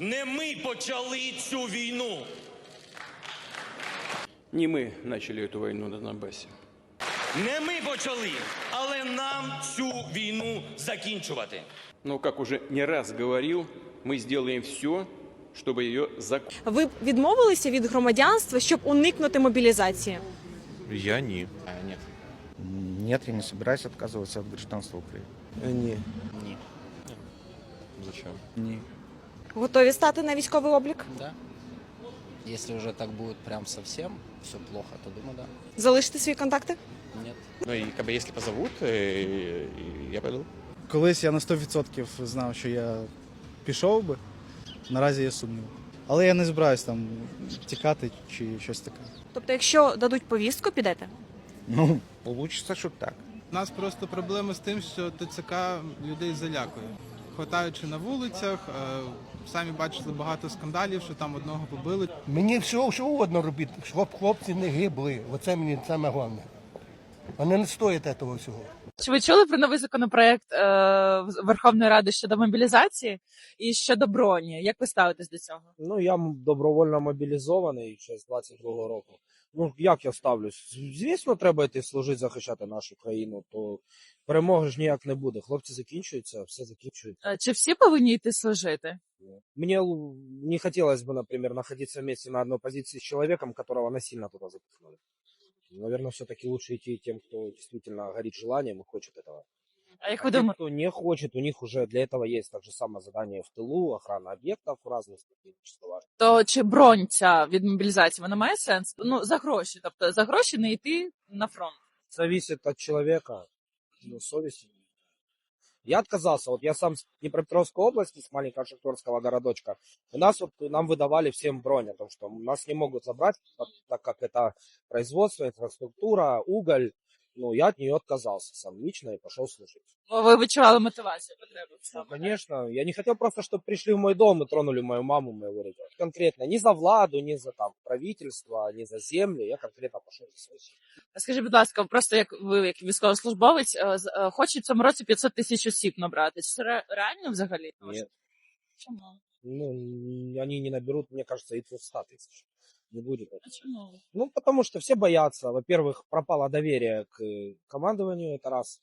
Не ми почали цю війну. Не мы начали эту войну на Донбассе. Не ми почали, але нам цю війну закінчувати. Но, как уже не раз говорил, мы сделаем все, чтобы ее закончить. Ви б відмовилися від громадянства, щоб уникнути мобілізації? Я ні. нет. Нет, я не собираюсь отказываться от гражданства Украины. Ні. Зачем? Не. Готові стати на військовий облік? Да. Если уже так будет прям совсем все плохо, то думаю, да. Залишити свої контакти? Нет. Ну і как бы, если позовут, э, я пойду. Колись я на 100% знав, що я пішов би. Наразі є сумнів. Але я не збираюсь там тікати чи щось таке. Тобто, якщо дадуть повістку, підете? Ну, получится, что так. У нас просто проблема з тим, що ТЦК людей залякує. Хватаючи на вулицях, е, самі бачили багато скандалів, що там одного побили. Мені всього що угодно робити, щоб хлопці не гибли. Оце мені саме головне. Вони не стоять цього всього. Чи ви чули про новий законопроект е, Верховної Ради щодо мобілізації і щодо броні? Як ви ставитесь до цього? Ну, я м- добровольно мобілізований ще з 22-го року. Ну, як я ставлюсь? Звісно, треба йти служити, захищати нашу країну, то перемоги ж ніяк не буде. Хлопці закінчуються, все закінчується. Е, Чи всі повинні йти служити? Мне л- не хотелось бы, например, находиться вместе на одной позиции с человеком, которого насильно туда запихнули. Наверное, все-таки лучше идти тем, кто действительно горит желанием и хочет этого. А як А ви те, думаєте? кто не хочет, у них уже для этого есть так же самое задание в тылу, охрана объектов разных стратегически важных. То чи бронь ця від мобілізації вона має сенс? Ну за гроші, тобто за гроші не йти на фронт. зависит от человека, ну, совести. Я отказался. Вот я сам с Днепропетровской области, с маленького шахтерского городочка. У нас вот нам выдавали всем бронь, о том, что нас не могут забрать, так- как это производство, инфраструктура, уголь. Ну, я от нее отказался сам лично и пошел служить. Бо ви відчували мотивацію потребу. в Ну, цьому. конечно, я не хотел просто, чтобы пришли в мой дом и тронули мою маму, моего ребенка. Конкретно, не за владу, не за там правительство, не за землю, я конкретно пошел служить. Скажіть, будь ласка, просто як ви, як військовослужбовець, е, з- е, хочуть в цьому році 500 тисяч осіб набрати. Чи це ре- реально взагалі? Нет. Чому? ну, н- они не наберут, мне кажется, и 200 тысяч. Не будет. А этого. чому? Ну, потому что все боятся. Во-первых, пропало доверие к э, командованию, это раз.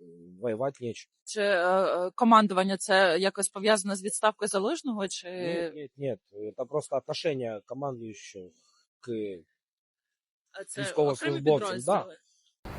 М, Воевать нечего. Чи е, е, командування це якось пов'язано з відставкою залужного? Чи Нет, нет, нет. Это просто отношение командующего к... е, це військовослужбовцям, окремі підрозділи?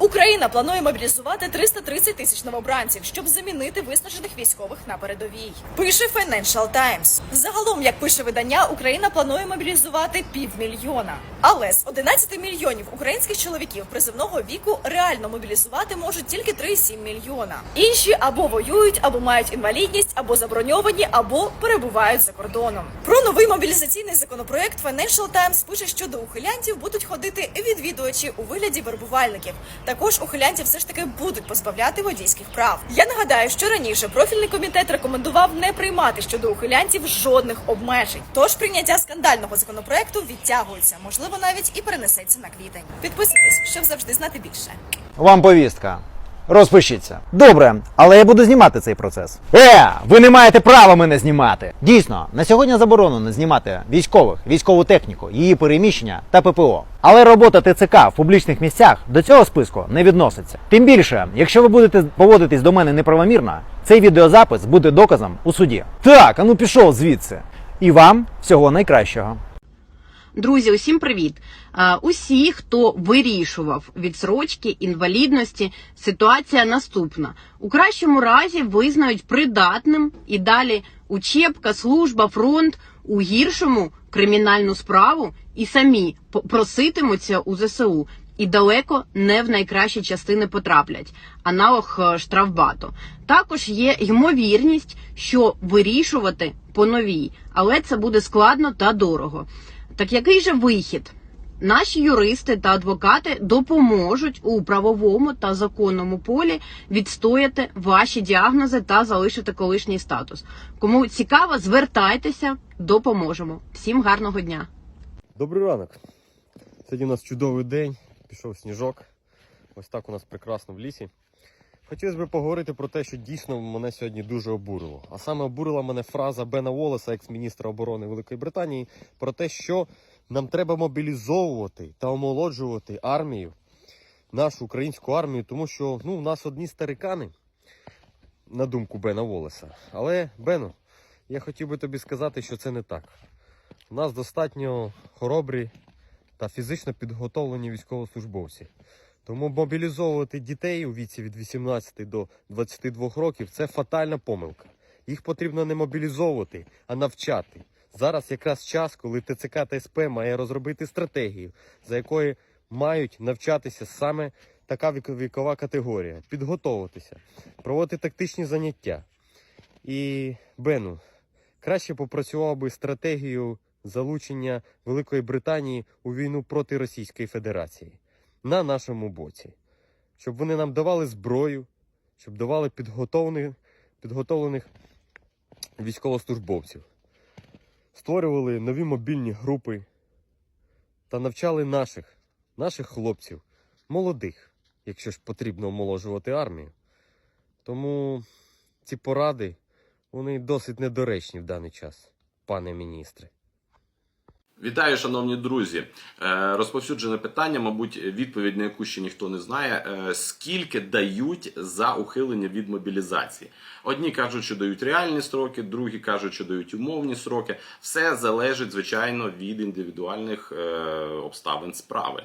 Україна планує мобілізувати 330 тисяч новобранців, щоб замінити виснажених військових на передовій. Пише Financial Times. Загалом, як пише видання, Україна планує мобілізувати півмільйона. Але з 11 мільйонів українських чоловіків призивного віку реально мобілізувати можуть тільки 3,7 мільйона. Інші або воюють, або мають інвалідність, або заброньовані, або перебувають за кордоном. Про новий мобілізаційний законопроект Financial Times пише, що до ухилянтів будуть ходити відвідувачі у вигляді вербувальників. Також ухилянці все ж таки будуть позбавляти водійських прав. Я нагадаю, що раніше профільний комітет рекомендував не приймати щодо ухилянців жодних обмежень. Тож прийняття скандального законопроекту відтягується, можливо, навіть і перенесеться на квітень. Підписуйтесь, щоб завжди знати більше. Вам повістка. Розпишіться. Добре, але я буду знімати цей процес. Е, ви не маєте права мене знімати. Дійсно, на сьогодні заборонено знімати військових, військову техніку, її переміщення та ППО. Але робота ТЦК в публічних місцях до цього списку не відноситься. Тим більше, якщо ви будете поводитись до мене неправомірно, цей відеозапис буде доказом у суді. Так, а ну пішов звідси. І вам всього найкращого. Друзі, усім привіт! Усі, хто вирішував відсрочки інвалідності, ситуація наступна: у кращому разі визнають придатним і далі учебка, служба, фронт, у гіршому кримінальну справу і самі проситимуться у ЗСУ. І далеко не в найкращі частини потраплять, аналог е, штрафбату. Також є ймовірність, що вирішувати по новій, але це буде складно та дорого. Так який же вихід? Наші юристи та адвокати допоможуть у правовому та законному полі відстояти ваші діагнози та залишити колишній статус. Кому цікаво, звертайтеся, допоможемо. Всім гарного дня! Добрий ранок. Сьогодні у нас чудовий день, пішов сніжок. Ось так у нас прекрасно в лісі. Хотілося б поговорити про те, що дійсно мене сьогодні дуже обурило. А саме обурила мене фраза Бена Волеса, екс-міністра оборони Великої Британії, про те, що нам треба мобілізовувати та омолоджувати армію, нашу українську армію, тому що ну, в нас одні старикани, на думку Бена Волеса. Але, Бену, я хотів би тобі сказати, що це не так. У нас достатньо хоробрі та фізично підготовлені військовослужбовці. Тому мобілізовувати дітей у віці від 18 до 22 років це фатальна помилка. Їх потрібно не мобілізовувати, а навчати. Зараз якраз час, коли ТЦК та СП має розробити стратегію, за якою мають навчатися саме така вікова категорія, підготовитися, проводити тактичні заняття. І Бену, краще попрацював би стратегію залучення Великої Британії у війну проти Російської Федерації на нашому боці, щоб вони нам давали зброю, щоб давали підготовлених, підготовлених військовослужбовців, створювали нові мобільні групи та навчали наших, наших хлопців, молодих, якщо ж потрібно омоложувати армію. Тому ці поради вони досить недоречні в даний час, пане міністре. Вітаю, шановні друзі. Е, Розповсюджене питання, мабуть, відповідь на яку ще ніхто не знає. Е, Скільки дають за ухилення від мобілізації? Одні кажуть, що дають реальні строки, другі кажуть, що дають умовні строки. Все залежить, звичайно, від індивідуальних е, обставин справи.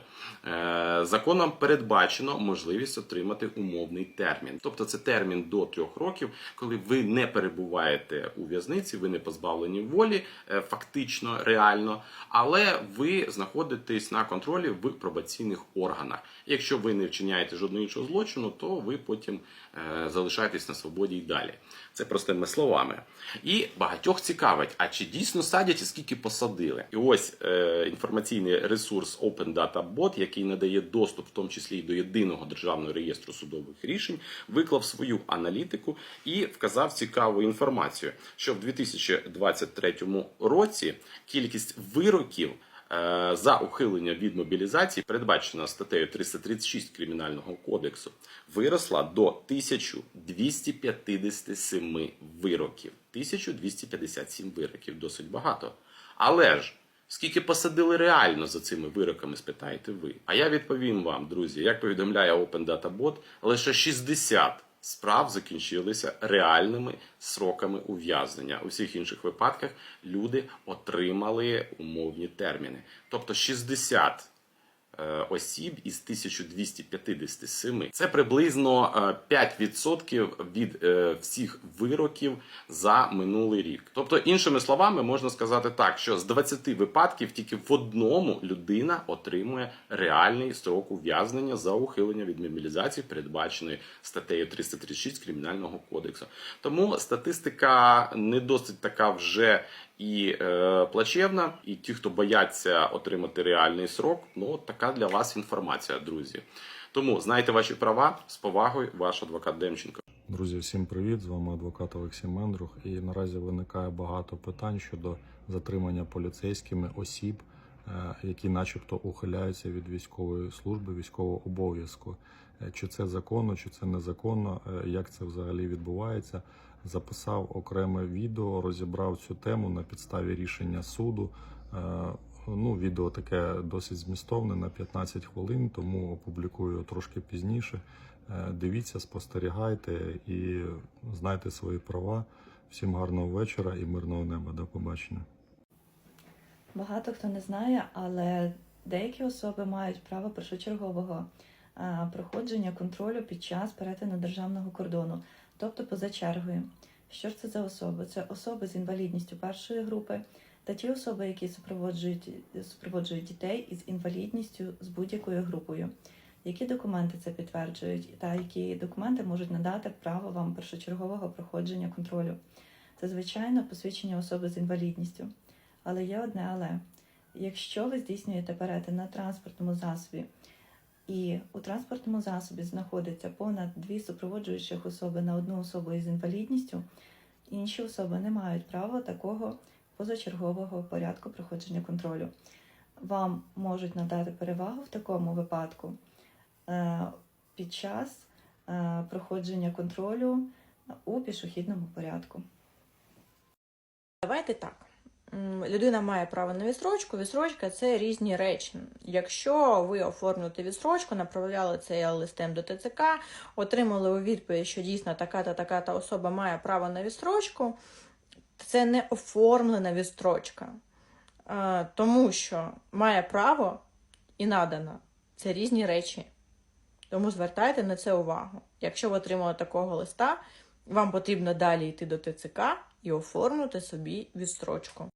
Законом передбачено можливість отримати умовний термін. Тобто це термін до трьох років, коли ви не перебуваєте у в'язниці, ви не позбавлені волі, фактично, реально, але ви знаходитесь на контролі в пробаційних органах. Якщо ви не вчиняєте жодного іншого злочину, то ви потім е, залишаєтесь на свободі і далі. Це простими словами. І багатьох цікавить, а чи дійсно садять і скільки посадили? І ось е, інформаційний ресурс Open Data Bot, який надає доступ, в тому числі і до єдиного державного реєстру судових рішень, виклав свою аналітику і вказав цікаву інформацію, що в 2023 році кількість вироків е, за ухилення від мобілізації, передбачена статтею 336 Кримінального кодексу, виросла до 1257 вироків. 1257 вироків досить багато. Але ж скільки посадили реально за цими вироками, спитаєте ви. А я відповім вам, друзі, як повідомляє Open Data Bot, лише 60 справ закінчилися реальними сроками ув'язнення. У всіх інших випадках люди отримали умовні терміни. Тобто 60 е, осіб із 1257. Це приблизно е, 5% від е, всіх вироків за минулий рік. Тобто, іншими словами, можна сказати так, що з 20 випадків тільки в одному людина отримує реальний строк ув'язнення за ухилення від мобілізації, передбаченої статтею 336 Кримінального кодексу. Тому статистика не досить така вже і е, плачевна, і ті, хто бояться отримати реальний срок, ну така для вас інформація, друзі. Тому знайте ваші права з повагою, ваш адвокат Демченко. Друзі, всім привіт! З вами адвокат Олексій Мендрух. І наразі виникає багато питань щодо затримання поліцейськими осіб, е, які, начебто, ухиляються від військової служби, військового обов'язку. Е, Чи це законно, чи це незаконно, е, як це взагалі відбувається? Записав окреме відео, розібрав цю тему на підставі рішення суду. Е, Ну, відео таке досить змістовне на 15 хвилин, тому опублікую трошки пізніше. Е, Дивіться, спостерігайте і знайте свої права. Всім гарного вечора і мирного неба. До побачення. Багато хто не знає, але деякі особи мають право першочергового е, проходження контролю під час перетину державного кордону, тобто поза чергою. Що ж це за особи? Це особи з інвалідністю першої групи та ті особи, які супроводжують, супроводжують дітей із інвалідністю з будь-якою групою. Які документи це підтверджують, та які документи можуть надати право вам першочергового проходження контролю? Це звичайно посвідчення особи з інвалідністю. Але є одне але. Якщо ви здійснюєте перетин на транспортному засобі, і у транспортному засобі знаходиться понад дві супроводжуючих особи на одну особу із інвалідністю, інші особи не мають права такого позачергового порядку проходження контролю. Вам можуть надати перевагу в такому випадку е, під час е, проходження контролю у пішохідному порядку. Давайте так. Людина має право на відстрочку. Відстрочка це різні речі. Якщо ви оформлюєте відстрочку, направляли цей листем до ТЦК, отримали у відповідь, що дійсно така-та така-та особа має право на відстрочку, це не оформлена відстрочка. Е, Тому що має право і надано. Це різні речі. Тому звертайте на це увагу. Якщо ви отримали такого листа, вам потрібно далі йти до ТЦК і оформити собі відстрочку.